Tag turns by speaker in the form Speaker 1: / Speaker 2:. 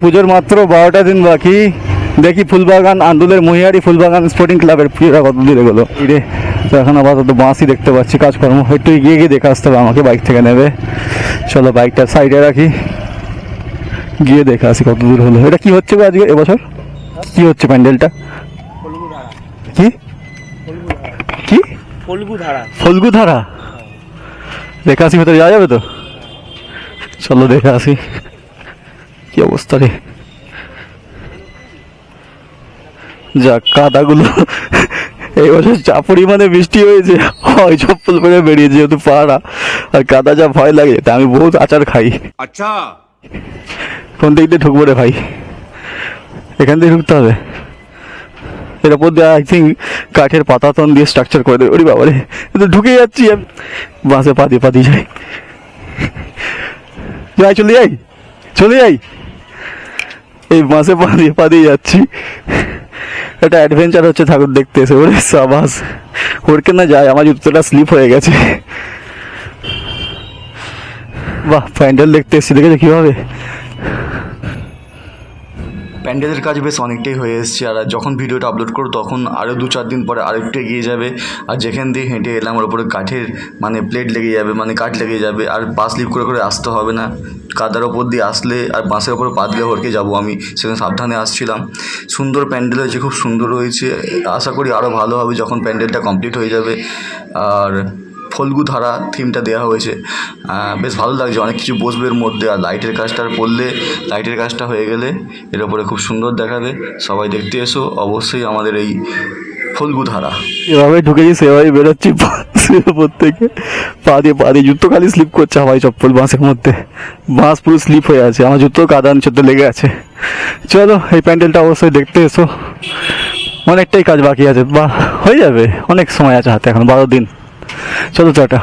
Speaker 1: পুজোর মাত্র বারোটা দিন বাকি। দেখি ফুলবাগান আন্দুলের মহিয়ারি ফুলবাগান স্পোর্টিং ক্লাবের পুজোটা কত দূরে গেলো। রে তো এখন আপাতত বাঁশই দেখতে পাচ্ছি কাজকর্ম। একটু এগিয়ে গিয়ে দেখে আসতে হবে আমাকে বাইক থেকে নেবে। চলো বাইকটা সাইডে রাখি। গিয়ে দেখে আসি কত দূর হলো। এটা কি হচ্ছে আজকে এবছর? কি হচ্ছে প্যান্ডেলটা? কি? কি?
Speaker 2: ফলগু ধারা
Speaker 1: দেখে আসি ভেতরে যাওয়া যাবে তো? চলো দেখে আসি। কি অবস্থা রে? যা কাদাগুলো এই বছর যা পরিমাণে বৃষ্টি হয়েছে হয় চপ্পল পরে বেরিয়ে যেহেতু পাড়া আর কাদা যা ভয় লাগে তা আমি বহুত আচার খাই।
Speaker 3: আচ্ছা।
Speaker 1: কোন দিক দিয়ে ঢুকবো রে ভাই? এখান দিয়ে ঢুকতে হবে। এর উপর দিয়ে আই থিঙ্ক কাঠের পাতাতন দিয়ে স্ট্রাকচার করে দেবে। ওরে বাবা তো ঢুকে যাচ্ছি বাসে পাতি পাতি যাই। যাই চলে যাই। চলে যাই। এই মাসে পা দিয়ে পা দিয়ে যাচ্ছি। একটা অ্যাডভেঞ্চার হচ্ছে ঠাকুর দেখতে এসে। ওরে সাবাস। ওরকে না যায়? আমার জুতোটা স্লিপ হয়ে গেছে। বাহ প্যান্ডেল দেখতে এসেছি। দেখেছ কীভাবে?
Speaker 4: প্যান্ডেলের কাজ বেশ অনেকটাই হয়ে এসেছে আর যখন ভিডিওটা আপলোড করো তখন আরও দু চার দিন পরে আরেকটু এগিয়ে যাবে আর যেখান দিয়ে হেঁটে এলাম ওর উপরে কাঠের মানে প্লেট লেগে যাবে মানে কাঠ লেগে যাবে আর পা স্লিপ করে করে আসতে হবে না। কাদার ওপর দিয়ে আসলে আর বাঁশের ওপরে পা দিলে হরকে যাব আমি। সেখানে সাবধানে আসছিলাম। সুন্দর প্যান্ডেল হয়েছে, খুব সুন্দর হয়েছে। আশা করি আরও ভালো হবে যখন প্যান্ডেলটা কমপ্লিট হয়ে যাবে। আর ফল্গু ধারা থিমটা দেওয়া হয়েছে বেশ ভালো লাগছে, অনেক কিছু বসবে এর মধ্যে, আর লাইটের কাজটা পড়লে লাইটের কাজটা হয়ে গেলে এর ওপরে খুব সুন্দর দেখাবে। সবাই দেখতে এসো, অবশ্যই আমাদের এই ফল্গু ধারা
Speaker 1: এভাবে ঢুকেছি সেভাবে বেরোচ্ছি থেকে, পা দিয়ে পা দিয়ে জুতো খালি স্লিপ করছে হাওয়াই চপ্পল বাঁশের মধ্যে। বাঁশ পুরো স্লিপ হয়ে আছে, আমার জুতো কাদা নিচেতে লেগে আছে। চলো, এই প্যান্ডেলটা অবশ্যই দেখতে এসো। অনেকটাই কাজ বাকি আছে, বা হয়ে যাবে, অনেক সময় আছে হাতে এখন, বারো দিন। চলো টাটা